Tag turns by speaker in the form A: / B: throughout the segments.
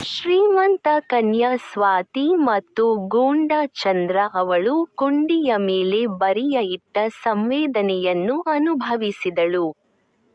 A: ಶ್ರೀಮಂತ ಕನ್ಯಾ ಸ್ವಾತಿ ಮತ್ತು ಗೋಂಡ ಚಂದ್ರ ಅವಳು ಕುಂಡಿಯ ಮೇಲೆ ಬರಿಯ ಇಟ್ಟ ಸಂವೇದನೆಯನ್ನು ಅನುಭವಿಸಿದಳು.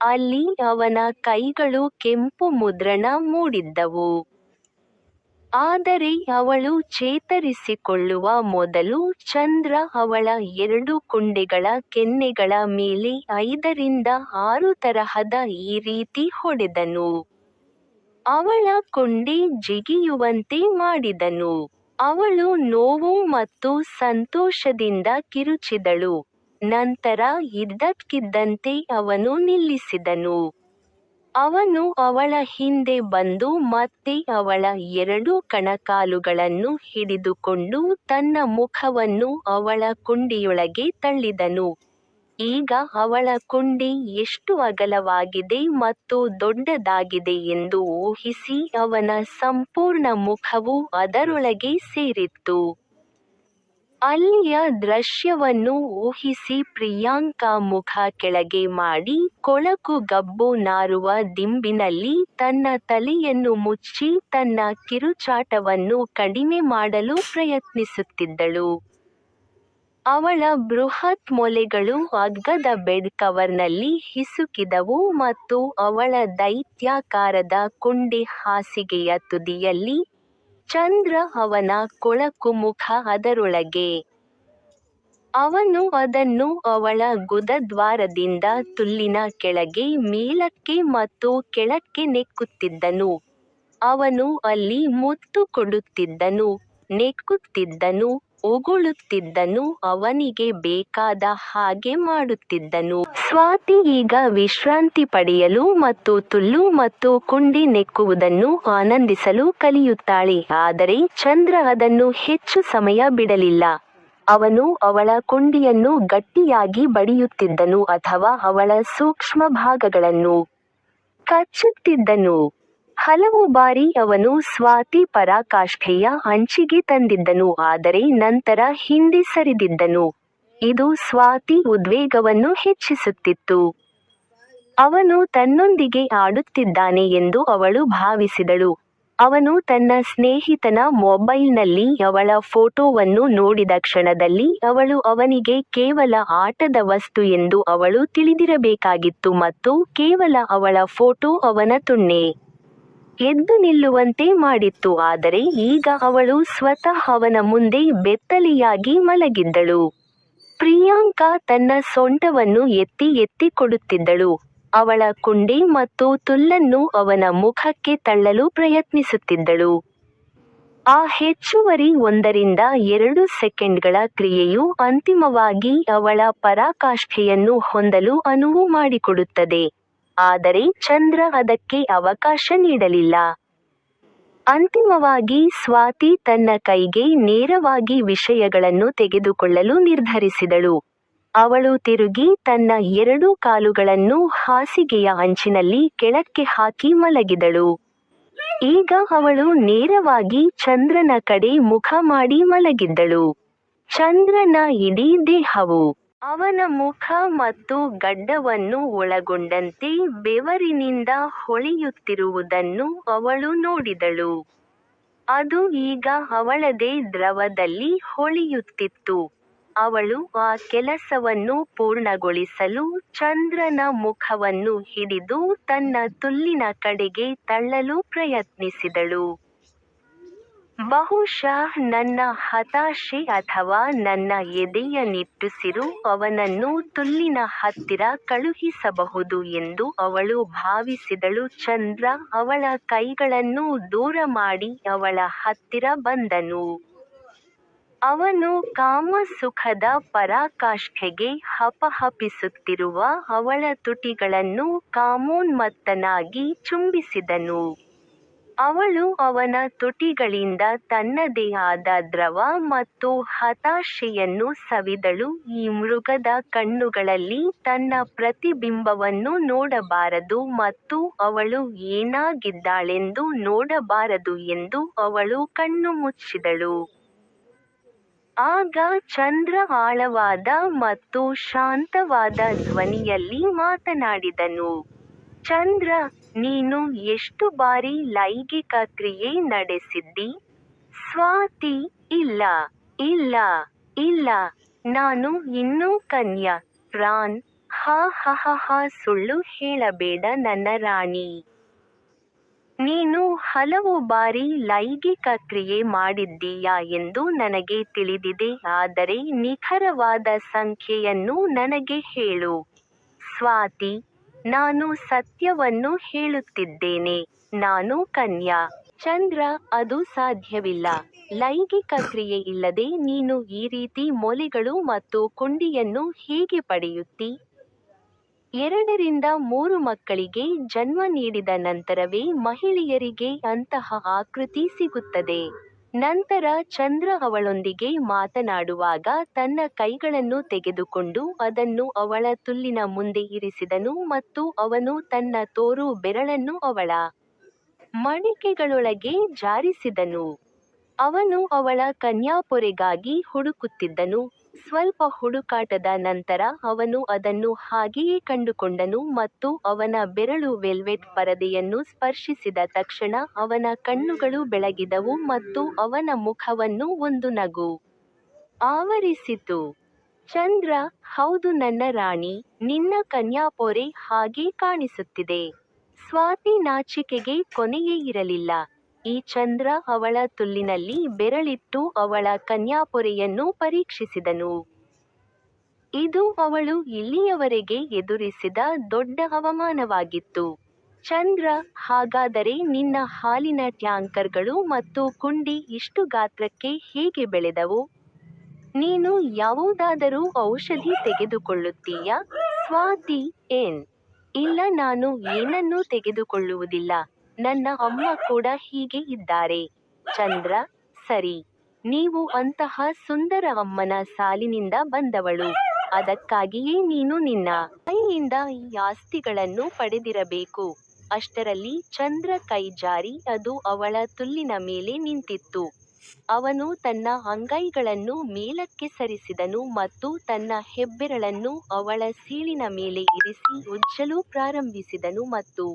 A: ಅಲ್ಲಿ ಅವನ ಕೈಗಳು ಕೆಂಪು ಮುದ್ರಣ ಮೂಡಿದ್ದವು. ಆದರೆ ಅವಳು ಚೇತರಿಸಿಕೊಳ್ಳುವ ಮೊದಲು ಚಂದ್ರ ಅವಳ ಎರಡು ಕುಂಡೆಗಳ ಕೆನ್ನೆಗಳ ಮೇಲೆ ಐದರಿಂದ ಆರು ತರಹದ ಈ ರೀತಿ ಹೊಡೆದನು. ಅವಳ ಕೊಂಡಿ ಜಿಗಿಯುವಂತೆ ಮಾಡಿದನು. ಅವಳು ನೋವು ಮತ್ತು ಸಂತೋಷದಿಂದ ಕಿರುಚಿದಳು. ನಂತರ ಇದ್ದಕ್ಕಿದ್ದಂತೆ ಅವನು ನಿಲ್ಲಿಸಿದನು. ಅವನು ಅವಳ ಹಿಂದೆ ಬಂದು ಮತ್ತೆ ಅವಳ ಎರಡು ಕಣಕಾಲುಗಳನ್ನು ಹಿಡಿದುಕೊಂಡು ತನ್ನ ಮುಖವನ್ನು ಅವಳ ಕುಂಡಿಯೊಳಗೆ ತಳ್ಳಿದನು. ಈಗ ಅವಳ ಕುಂಡಿ ಎಷ್ಟು ಅಗಲವಾಗಿದೆ ಮತ್ತು ದೊಡ್ಡದಾಗಿದೆ ಎಂದು ಊಹಿಸಿ ಅವನ ಸಂಪೂರ್ಣ ಮುಖವು ಅದರೊಳಗೆ ಸೇರಿತ್ತು. ಅಲ್ಲಿಯ ದೃಶ್ಯವನ್ನು ಊಹಿಸಿ ಪ್ರಿಯಾಂಕಾ ಮುಖ ಕೆಳಗೆ ಮಾಡಿ ಕೊಳಕು ಗಬ್ಬು ನಾರುವ ದಿಂಬಿನಲ್ಲಿ ತನ್ನ ತಲೆಯನ್ನು ಮುಚ್ಚಿ ತನ್ನ ಕಿರುಚಾಟವನ್ನು ಕಡಿಮೆ ಮಾಡಲು ಪ್ರಯತ್ನಿಸುತ್ತಿದ್ದಳು. ಅವಳ ಬೃಹತ್ ಮೊಲೆಗಳು ಅಗ್ಗದ ಬೆಡ್ ಕವರ್ನಲ್ಲಿ ಹಿಸುಕಿದವು ಮತ್ತು ಅವಳ ದೈತ್ಯಾಕಾರದ ಕುಂಡಿ ಹಾಸಿಗೆಯ ತುದಿಯಲ್ಲಿ, ಚಂದ್ರ ಅವನ ಕೊಳಕು ಮುಖ ಅದರೊಳಗೆ. ಅವನು ಅದನ್ನು ಅವಳ ಗುದದ್ವಾರದಿಂದ ತುಲ್ಲಿನ ಕೆಳಗೆ ಮೇಲಕ್ಕೆ ಮತ್ತು ಕೆಳಕ್ಕೆ ನೆಕ್ಕುತ್ತಿದ್ದನು. ಅವನು ಅಲ್ಲಿ ಮುತ್ತು ಕೊಡುತ್ತಿದ್ದನು, ನೆಕ್ಕುತ್ತಿದ್ದನು, ಉಗುಳುತ್ತಿದ್ದನು ಅವನಿಗೆ ಬೇಕಾದ ಹಾಗೆ ಮಾಡುತ್ತಿದ್ದನು. ಸ್ವಾತಿ ಈಗ ವಿಶ್ರಾಂತಿ ಪಡೆಯಲು ಮತ್ತು ತುಲ್ಲು ಮತ್ತು ಕುಂಡಿ ನೆಕ್ಕುವುದನ್ನು ಆನಂದಿಸಲು ಕಲಿಯುತ್ತಾಳೆ ಆದರೆ ಚಂದ್ರ ಅದನ್ನು ಹೆಚ್ಚು ಸಮಯ ಬಿಡಲಿಲ್ಲ. ಅವನು ಅವಳ ಕುಂಡಿಯನ್ನು ಗಟ್ಟಿಯಾಗಿ ಬಡಿಯುತ್ತಿದ್ದನು ಅಥವಾ ಅವಳ ಸೂಕ್ಷ್ಮ ಭಾಗಗಳನ್ನು ಕಚ್ಚುತ್ತಿದ್ದನು. ಹಲವು ಬಾರಿ ಅವನು ಸ್ವಾತಿ ಪರಾಕಾಷ್ಠೆಯ ಅಂಚಿಗೆ ತಂದಿದ್ದನು, ಆದರೆ ನಂತರ ಹಿಂದೆ ಸರಿದಿದ್ದನು. ಇದು ಸ್ವಾತಿ ಉದ್ವೇಗವನ್ನು ಹೆಚ್ಚಿಸುತ್ತಿತ್ತು. ಅವನು ತನ್ನೊಂದಿಗೆ ಆಡುತ್ತಿದ್ದಾನೆ ಎಂದು ಅವಳು ಭಾವಿಸಿದಳು. ಅವನು ತನ್ನ ಸ್ನೇಹಿತನ ಮೊಬೈಲ್ನಲ್ಲಿ ಅವಳ ಫೋಟೋವನ್ನು ನೋಡಿದ ಕ್ಷಣದಲ್ಲಿ ಅವಳು ಅವನಿಗೆ ಕೇವಲ ಆಟದ ವಸ್ತು ಎಂದು ಅವಳು ತಿಳಿದಿರಬೇಕಾಗಿತ್ತು ಮತ್ತು ಕೇವಲ ಅವಳ ಫೋಟೋ ಅವನ ತೊನ್ನೆ ಎದ್ದು ನಿಲ್ಲುವಂತೆ ಮಾಡಿತ್ತು ಆದರೆ ಈಗ ಅವಳು ಸ್ವತಃ ಅವನ ಮುಂದೆ ಬೆತ್ತಲೆಯಾಗಿ ಮಲಗಿದ್ದಳು. ಪ್ರಿಯಾಂಕಾ ತನ್ನ ಸೊಂಟವನ್ನು ಎತ್ತಿ ಎತ್ತಿ ಕೊಡುತ್ತಿದ್ದಳು, ಅವಳ ಕುಂಡಿ ಮತ್ತು ತುಲ್ಲನ್ನು ಅವನ ಮುಖಕ್ಕೆ ತಳ್ಳಲು ಪ್ರಯತ್ನಿಸುತ್ತಿದ್ದಳು. ಆ ಹೆಚ್ಚುವರಿ ಒಂದರಿಂದ ಎರಡು ಸೆಕೆಂಡ್ಗಳ ಕ್ರಿಯೆಯು ಅಂತಿಮವಾಗಿ ಅವಳ ಪರಾಕಾಷ್ಠೆಯನ್ನು ಹೊಂದಲು ಅನುವು ಮಾಡಿಕೊಡುತ್ತದೆ, ಆದರೆ ಚಂದ್ರ ಅದಕ್ಕೆ ಅವಕಾಶ ನೀಡಲಿಲ್ಲ. ಅಂತಿಮವಾಗಿ ಸ್ವಾತಿ ತನ್ನ ಕೈಗೆ ನೇರವಾಗಿ ವಿಷಯಗಳನ್ನು ತೆಗೆದುಕೊಳ್ಳಲು ನಿರ್ಧರಿಸಿದಳು. ಅವಳು ತಿರುಗಿ ತನ್ನ ಎರಡೂ ಕಾಲುಗಳನ್ನು ಹಾಸಿಗೆಯ ಅಂಚಿನಲ್ಲಿ ಕೆಳಕ್ಕೆ ಹಾಕಿ ಮಲಗಿದಳು. ಈಗ ಅವಳು ನೇರವಾಗಿ ಚಂದ್ರನ ಕಡೆ ಮುಖ ಮಾಡಿ ಮಲಗಿದ್ದಳು. ಚಂದ್ರನ ಇಡೀ ದೇಹವು ಅವನ ಮುಖ ಮತ್ತು ಗಡ್ಡವನ್ನು ಒಳಗೊಂಡಂತೆ ಬೆವರಿನಿಂದ ಹೊಳೆಯುತ್ತಿರುವುದನ್ನು ಅವಳು ನೋಡಿದಳು. ಅದು ಈಗ ಅವಳದೇ ದ್ರವದಲ್ಲಿ ಹೊಳೆಯುತ್ತಿತ್ತು. ಅವಳು ಆ ಕೆಲಸವನ್ನು ಪೂರ್ಣಗೊಳಿಸಲು ಚಂದ್ರನ ಮುಖವನ್ನು ಹಿಡಿದು ತನ್ನ ತುಲ್ಲಿನ ಕಡೆಗೆ ತಳ್ಳಲು ಪ್ರಯತ್ನಿಸಿದಳು. ಬಹುಶಃ ನನ್ನ ಹತಾಶೆ ಅಥವಾ ನನ್ನ ಎದೆಯ ನಿಟ್ಟುಸಿರು ಅವನನ್ನು ತುಲ್ಲಿನ ಹತ್ತಿರ ಕಳುಹಿಸಬಹುದು ಎಂದು ಅವಳು ಭಾವಿಸಿದಳು ಚಂದ್ರ ಅವಳ ಕೈಗಳನ್ನು ದೂರ ಮಾಡಿ ಅವಳ ಹತ್ತಿರ ಬಂದನು. ಅವನು ಕಾಮಸುಖದ ಪರಾಕಾಷ್ಠೆಗೆ ಹಪಹಪಿಸುತ್ತಿರುವ ಅವಳ ತುಟಿಗಳನ್ನು ಕಾಮೋನ್ಮತ್ತನಾಗಿ ಚುಂಬಿಸಿದನು. ಅವಳು ಅವನ ತುಟಿಗಳಿಂದ ತನ್ನದೇ ಆದ ದ್ರವ ಮತ್ತು ಹತಾಶೆಯನ್ನು ಸವಿದಳು ಈ ಮೃಗದ ಕಣ್ಣುಗಳಲ್ಲಿ ತನ್ನ ಪ್ರತಿಬಿಂಬವನ್ನು ನೋಡಬಾರದು ಮತ್ತು ಅವಳು ಏನಾಗಿದ್ದಾಳೆಂದು ನೋಡಬಾರದು ಎಂದು ಅವಳು ಕಣ್ಣು ಮುಚ್ಚಿದಳು. ಆಗ ಚಂದ್ರ ಆಳವಾದ ಮತ್ತು ಶಾಂತವಾದ ಧ್ವನಿಯಲ್ಲಿ ಮಾತನಾಡಿದನು. ಚಂದ್ರ, ನೀನು ಎಷ್ಟು ಬಾರಿ ಲೈಂಗಿಕ ಕ್ರಿಯೆ ನಡೆಸಿದ್ದಿ? ಸ್ವಾತಿ, ಇಲ್ಲ ಇಲ್ಲ ಇಲ್ಲ. ನಾನು ಇನ್ನೂ ಕನ್ಯಾ. ರಾನ್, ಹಾ, ಹ ಹ ಹ, ಸುಳ್ಳು ಹೇಳಬೇಡ ನನ್ನ ರಾಣಿ. ನೀನು ಹಲವು ಬಾರಿ ಲೈಂಗಿಕ ಕ್ರಿಯೆ ಮಾಡಿದ್ದೀಯಾ ಎಂದು ನನಗೆ ತಿಳಿದಿದೆ, ಆದರೆ ನಿಖರವಾದ ಸಂಖ್ಯೆಯನ್ನು ನನಗೆ ಹೇಳು. ಸ್ವಾತಿ ನಾನು ಸತ್ಯವನ್ನು ಹೇಳುತ್ತಿದ್ದೇನೆ. ನಾನು ಕನ್ಯಾ. ಚಂದ್ರ, ಅದು ಸಾಧ್ಯವಿಲ್ಲ. ಲೈಂಗಿಕ ಕ್ರಿಯೆ ಇಲ್ಲದೆ ನೀನು ಈ ರೀತಿ ಮೊಲೆಗಳು ಮತ್ತು ಕುಂಡಿಯನ್ನು ಹೇಗೆ ಪಡೆಯುತ್ತಿ? ಎರಡರಿಂದ ಮೂರು ಮಕ್ಕಳಿಗೆ ಜನ್ಮ ನೀಡಿದ ನಂತರವೇ ಮಹಿಳೆಯರಿಗೆ ಅಂತಹ ಆಕೃತಿ ಸಿಗುತ್ತದೆ. ನಂತರ ಚಂದ್ರ ಅವಳೊಂದಿಗೆ ಮಾತನಾಡುವಾಗ ತನ್ನ ಕೈಗಳನ್ನು ತೆಗೆದುಕೊಂಡು ಅದನ್ನು ಅವಳ ತುಲ್ಲಿನ ಮುಂದೆ ಇರಿಸಿದನು ಮತ್ತು ಅವನು ತನ್ನ ತೋರು ಬೆರಳನ್ನು ಅವಳ ಮಣಿಕೆಗಳೊಳಗೆ ಜಾರಿಸಿದನು. ಅವನು ಅವಳ ಕನ್ಯಾಪೊರೆಗಾಗಿ ಹುಡುಕುತ್ತಿದ್ದನು. ಸ್ವಲ್ಪ ಹುಡುಕಾಟದ ನಂತರ ಅವನು ಅದನ್ನು ಹಾಗೆಯೇ ಕಂಡುಕೊಂಡನು ಮತ್ತು ಅವನ ಬೆರಳು ವೆಲ್ವೆಟ್ ಪರದೆಯನ್ನು ಸ್ಪರ್ಶಿಸಿದ ತಕ್ಷಣ ಅವನ ಕಣ್ಣುಗಳು ಬೆಳಗಿದವು ಮತ್ತು ಅವನ ಮುಖವನ್ನು ಒಂದು ನಗು ಆವರಿಸಿತು. ಚಂದ್ರ, ಹೌದು ನನ್ನ ರಾಣಿ, ನಿನ್ನ ಕನ್ಯಾಪೊರೆ ಹಾಗೆ ಕಾಣಿಸುತ್ತಿದೆ. ಸ್ವಾತಿ ನಾಚಿಕೆಗೆ ಕೊನೆಯೇ ಇರಲಿಲ್ಲ. ಈ ಚಂದ್ರ ಅವಳ ತುಲ್ಲಿನಲ್ಲಿ ಬೆರಳಿಟ್ಟು ಅವಳ ಕನ್ಯಾಪೊರೆಯನ್ನು ಪರೀಕ್ಷಿಸಿದನು. ಇದು ಅವಳು ಇಲ್ಲಿಯವರೆಗೆ ಎದುರಿಸಿದ ದೊಡ್ಡ ಅವಮಾನವಾಗಿತ್ತು. ಚಂದ್ರ, ಹಾಗಾದರೆ ನಿನ್ನ ಹಾಲಿನ ಟ್ಯಾಂಕರ್ಗಳು ಮತ್ತು ಕುಂಡಿ ಇಷ್ಟು ಗಾತ್ರಕ್ಕೆ ಹೇಗೆ ಬೆಳೆದವು? ನೀನು ಯಾವುದಾದರೂ ಔಷಧಿ ತೆಗೆದುಕೊಳ್ಳುತ್ತೀಯಾ? ಸ್ವಾತಿ ಏನ್? ಇಲ್ಲ, ನಾನು ಏನನ್ನೂ ತೆಗೆದುಕೊಳ್ಳುವುದಿಲ್ಲ. ನನ್ನ ಅಮ್ಮ ಕೂಡ ಹೀಗೆ ಇದ್ದಾರೆ. ಚಂದ್ರ, ಸರಿ. ನೀವು ಅಂತಹ ಸುಂದರ ಅಮ್ಮನ ಸಾಲಿನಿಂದ ಬಂದವಳು. ಅದಕ್ಕಾಗಿಯೇ ನೀನು ನಿನ್ನ ಕೈಯಿಂದ ಈ ಆಸ್ತಿಗಳನ್ನು ಪಡೆದಿರಬೇಕು. ಅಷ್ಟರಲ್ಲಿ ಚಂದ್ರ ಕೈ ಜಾರಿ ಅದು ಅವಳ ತುಲ್ಲಿನ ಮೇಲೆ ನಿಂತಿತ್ತು. ಅವನು ತನ್ನ ಅಂಗೈಗಳನ್ನು ಮೇಲಕ್ಕೆ ಸರಿಸಿದನು ಮತ್ತು ತನ್ನ ಹೆಬ್ಬೆರಳನ್ನು ಅವಳ ಸೀಳಿನ ಮೇಲೆ ಇರಿಸಿ ಉಜ್ಜಲು ಪ್ರಾರಂಭಿಸಿದನು ಮತ್ತು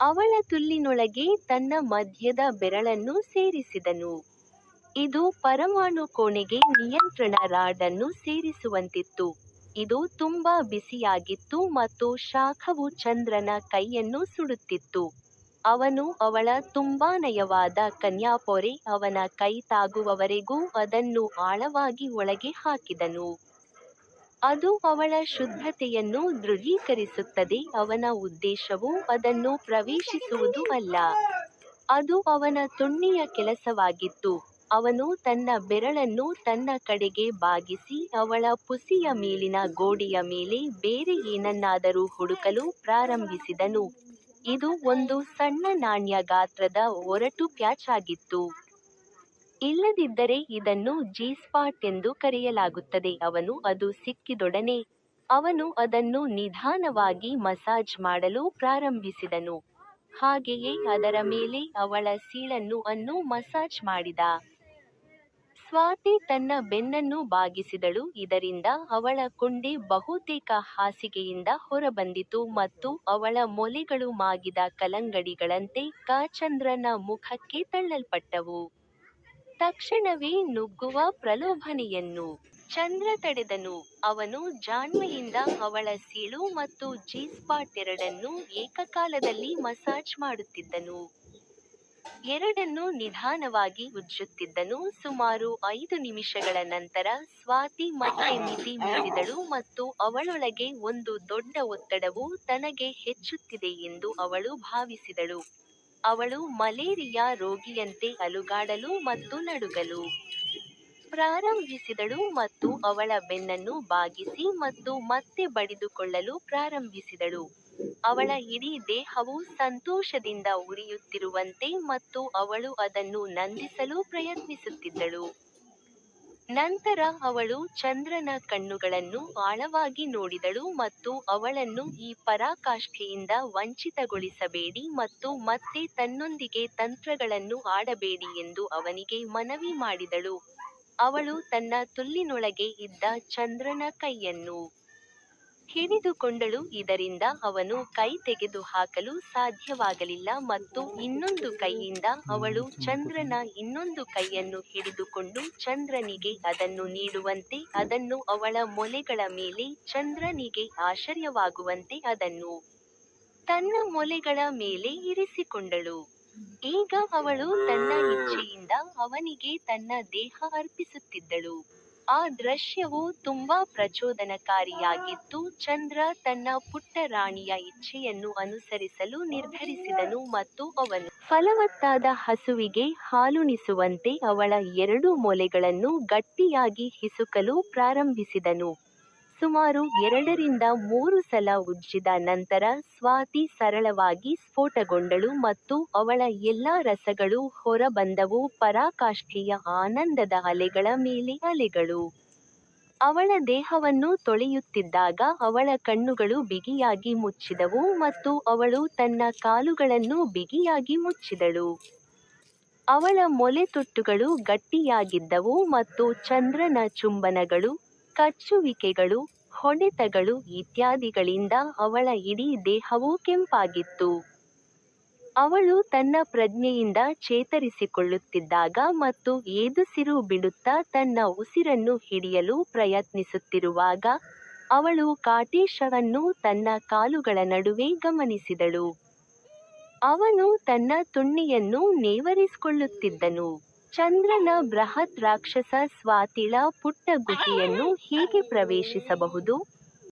A: ಅವಳ ತುಲ್ಲಿನೊಳಗೆ ತನ್ನ ಮಧ್ಯದ ಬೆರಳನ್ನು ಸೇರಿಸಿದನು. ಇದು ಪರಮಾಣು ಕೋಣೆಗೆ ನಿಯಂತ್ರಣ ರಾಡ್ ಅನ್ನು ಸೇರಿಸುವಂತಿತ್ತು. ಇದು ತುಂಬಾ ಬಿಸಿಯಾಗಿತ್ತು ಮತ್ತು ಶಾಖವು ಚಂದ್ರನ ಕೈಯನ್ನು ಸುಡುತ್ತಿತ್ತು. ಅವನು ಅವಳ ತುಂಬಾ ನಯವಾದ ಕನ್ಯಾಪೊರೆ ಅವನ ಕೈ ತಾಗುವವರೆಗೂ ಅದನ್ನು ಆಳವಾಗಿ ಒಳಗೆ ಹಾಕಿದನು. ಅದು ಅವಳ ಶುದ್ಧತೆಯನ್ನು ದೃಢೀಕರಿಸುತ್ತದೆ. ಅವನ ಉದ್ದೇಶವು ಅದನ್ನು ಪ್ರವೇಶಿಸುವುದು ಅಲ್ಲ. ಅದು ಅವನ ತುಣ್ಣಿಯ ಕೆಲಸವಾಗಿತ್ತು. ಅವನು ತನ್ನ ಬೆರಳನ್ನು ತನ್ನ ಕಡೆಗೆ ಬಾಗಿಸಿ ಅವಳ ಪುಸಿಯ ಮೇಲಿನ ಗೋಡೆಯ ಮೇಲೆ ಬೇರೆ ಏನನ್ನಾದರೂ ಹುಡುಕಲು ಪ್ರಾರಂಭಿಸಿದನು. ಇದು ಒಂದು ಸಣ್ಣ ನಾಣ್ಯ ಗಾತ್ರದ ಒರಟು ಪ್ಯಾಚ್ ಆಗಿತ್ತು. ಇಲ್ಲದಿದ್ದರೆ ಇದನ್ನು ಜಿ ಸ್ಪಾಟ್ ಎಂದು ಕರೆಯಲಾಗುತ್ತದೆ. ಅವನು ಅದು ಸಿಕ್ಕಿದೊಡನೆ ಅವನು ಅದನ್ನು ನಿಧಾನವಾಗಿ ಮಸಾಜ್ ಮಾಡಲು ಪ್ರಾರಂಭಿಸಿದನು. ಹಾಗೆಯೇ ಅದರ ಮೇಲೆ ಅವಳ ಸೀಳನ್ನು ಅನ್ನು ಮಸಾಜ್ ಮಾಡಿದ. ಸ್ವಾತಿ ತನ್ನ ಬೆನ್ನನ್ನು ಬಾಗಿಸಿದಳು. ಇದರಿಂದ ಅವಳ ಕುಂಡಿ ಬಹುತೇಕ ಹಾಸಿಗೆಯಿಂದ ಹೊರಬಂದಿತು ಮತ್ತು ಅವಳ ಮೊಲೆಗಳು ಮಾಗಿದ ಕಲಂಗಡಿಗಳಂತೆ ಕಾಚಂದ್ರನ ಮುಖಕ್ಕೆ ತಳ್ಳಲ್ಪಟ್ಟವು. ತಕ್ಷಣವೇ ನುಗ್ಗುವ ಪ್ರಲೋಭನೆಯನ್ನು. ಚಂದ್ರ ತಡೆದನು. ಅವನು ಜಾಣ್ಮೆಯಿಂದ ಅವಳ ಸೀಳು ಮತ್ತು ಜೀಸ್ಪಾಟ್ ಸ್ಪಾಟ್ ಎರಡನ್ನೂ ಏಕಕಾಲದಲ್ಲಿ ಮಸಾಜ್ ಮಾಡುತ್ತಿದ್ದನು. ಎರಡನ್ನು ನಿಧಾನವಾಗಿ ಉಜ್ಜುತ್ತಿದ್ದನು. ಸುಮಾರು ಐದು ನಿಮಿಷಗಳ ನಂತರ ಸ್ವಾತಿ ಮತ್ತೆ ಮಿತಿ ಮೀರಿದಳು ಮತ್ತು ಅವಳೊಳಗೆ ಒಂದು ದೊಡ್ಡ ಒತ್ತಡವು ತನಗೆ ಹೆಚ್ಚುತ್ತಿದೆ ಎಂದು ಅವಳು ಭಾವಿಸಿದಳು. ಅವಳು ಮಲೇರಿಯಾ ರೋಗಿಯಂತೆ ಅಲುಗಾಡಲು ಮತ್ತು ನಡುಗಲು. ಪ್ರಾರಂಭಿಸಿದಳು ಮತ್ತು ಅವಳ ಬೆನ್ನನ್ನು ಬಾಗಿಸಿ ಮತ್ತು ಮತ್ತೆ ಬಡಿದುಕೊಳ್ಳಲು ಪ್ರಾರಂಭಿಸಿದಳು. ಅವಳ ಇಡೀ ದೇಹವು ಸಂತೋಷದಿಂದ ಉರಿಯುತ್ತಿರುವಂತೆ ಮತ್ತು ಅವಳು ಅದನ್ನು ನಂದಿಸಲು ಪ್ರಯತ್ನಿಸುತ್ತಿದ್ದಳು. ನಂತರ ಅವಳು ಚಂದ್ರನ ಕಣ್ಣುಗಳನ್ನು ಆಳವಾಗಿ ನೋಡಿದಳು ಮತ್ತು ಅವಳನ್ನು ಈ ಪರಾಕಾಷ್ಠೆಯಿಂದ ವಂಚಿತಗೊಳಿಸಬೇಡಿ ಮತ್ತು ಮತ್ತೆ ತನ್ನೊಂದಿಗೆ ತಂತ್ರಗಳನ್ನು ಆಡಬೇಡಿ ಎಂದು ಅವನಿಗೆ ಮನವಿ ಮಾಡಿದಳು. ಅವಳು ತನ್ನ ತುಲ್ಲಿನೊಳಗೆ ಇದ್ದ ಚಂದ್ರನ ಕೈಯನ್ನು ಹಿಡಿದುಕೊಂಡಳು. ಇದರಿಂದ ಅವನು ಕೈ ತೆಗೆದು ಹಾಕಲು ಸಾಧ್ಯವಾಗಲಿಲ್ಲ ಮತ್ತು ಇನ್ನೊಂದು ಕೈಯಿಂದ ಅವಳು ಚಂದ್ರನ ಇನ್ನೊಂದು ಕೈಯನ್ನು ಹಿಡಿದುಕೊಂಡು ಚಂದ್ರನಿಗೆ ಅದನ್ನು ನೀಡುವಂತೆ, ಅದನ್ನು ಅವಳ ಮೊಲೆಗಳ ಮೇಲೆ ಚಂದ್ರನಿಗೆ ಆಶ್ಚರ್ಯವಾಗುವಂತೆ ಅದನ್ನು ತನ್ನ ಮೊಲೆಗಳ ಮೇಲೆ ಇರಿಸಿಕೊಂಡಳು. ಈಗ ಅವಳು ತನ್ನ ಇಚ್ಛೆಯಿಂದ ಅವನಿಗೆ ತನ್ನ ದೇಹ ಅರ್ಪಿಸುತ್ತಿದ್ದಳು. ಆ ದೃಶ್ಯವು ತುಂಬಾ ಪ್ರಚೋದನಕಾರಿಯಾಗಿತ್ತು ಚಂದ್ರ ತನ್ನ ಪುಟ್ಟ ರಾಣಿಯ ಇಚ್ಛೆಯನ್ನು ಅನುಸರಿಸಲು ನಿರ್ಧರಿಸಿದನು ಮತ್ತು ಅವನು ಫಲವತ್ತಾದ ಹಸುವಿಗೆ ಹಾಲುಣಿಸುವಂತೆ ಅವಳ ಎರಡು ಮೊಲೆಗಳನ್ನು ಗಟ್ಟಿಯಾಗಿ ಹಿಸುಕಲು ಪ್ರಾರಂಭಿಸಿದನು. ಸುಮಾರು ಎರಡರಿಂದ ಮೂರು ಸಲ ಉಜ್ಜಿದ ನಂತರ ಸ್ವಾತಿ ಸರಳವಾಗಿ ಸ್ಫೋಟಗೊಂಡಳು ಮತ್ತು ಅವಳ ಎಲ್ಲಾ ರಸಗಳು ಹೊರಬಂದವು. ಪರಾಕಾಷ್ಠೆಯ ಆನಂದದ ಅಲೆಗಳ ಮೇಲೆ ಅಲೆಗಳು. ಅವಳ ದೇಹವನ್ನು ತೊಳೆಯುತ್ತಿದ್ದಾಗ ಅವಳ ಕಣ್ಣುಗಳು ಬಿಗಿಯಾಗಿ ಮುಚ್ಚಿದವು ಮತ್ತು ಅವಳು ತನ್ನ ಕಾಲುಗಳನ್ನು ಬಿಗಿಯಾಗಿ ಮುಚ್ಚಿದಳು. ಅವಳ ಮೊಲೆತೊಟ್ಟುಗಳು ಗಟ್ಟಿಯಾಗಿದ್ದವು ಮತ್ತು ಚಂದ್ರನ ಚುಂಬನಗಳು ಕಚ್ಚುವಿಕೆಗಳು, ಹೊಡೆತಗಳು ಇತ್ಯಾದಿಗಳಿಂದ ಅವಳ ಇಡೀ ದೇಹವು ಕೆಂಪಾಗಿತ್ತು. ಅವಳು ತನ್ನ ಪ್ರಜ್ಞೆಯಿಂದ ಚೇತರಿಸಿಕೊಳ್ಳುತ್ತಿದ್ದಾಗ ಮತ್ತು ಏದುಸಿರು ಬಿಡುತ್ತಾ ತನ್ನ ಉಸಿರನ್ನು ಹಿಡಿಯಲು ಪ್ರಯತ್ನಿಸುತ್ತಿರುವಾಗ, ಅವಳು ಕಾಟೇಶವನ್ನು ತನ್ನ ಕಾಲುಗಳ ನಡುವೆ ಗಮನಿಸಿದಳು. ಅವನು ತನ್ನ ತುಣ್ಣಿಯನ್ನು ನೇವರಿಸಿಕೊಳ್ಳುತ್ತಿದ್ದನು. ಚಂದ್ರನ ಬೃಹತ್ ರಾಕ್ಷಸ ಸ್ವಾತಿಳ ಪುಟ್ಟ ಗುಹೆಯನ್ನು ಹೇಗೆ ಪ್ರವೇಶಿಸಬಹುದು.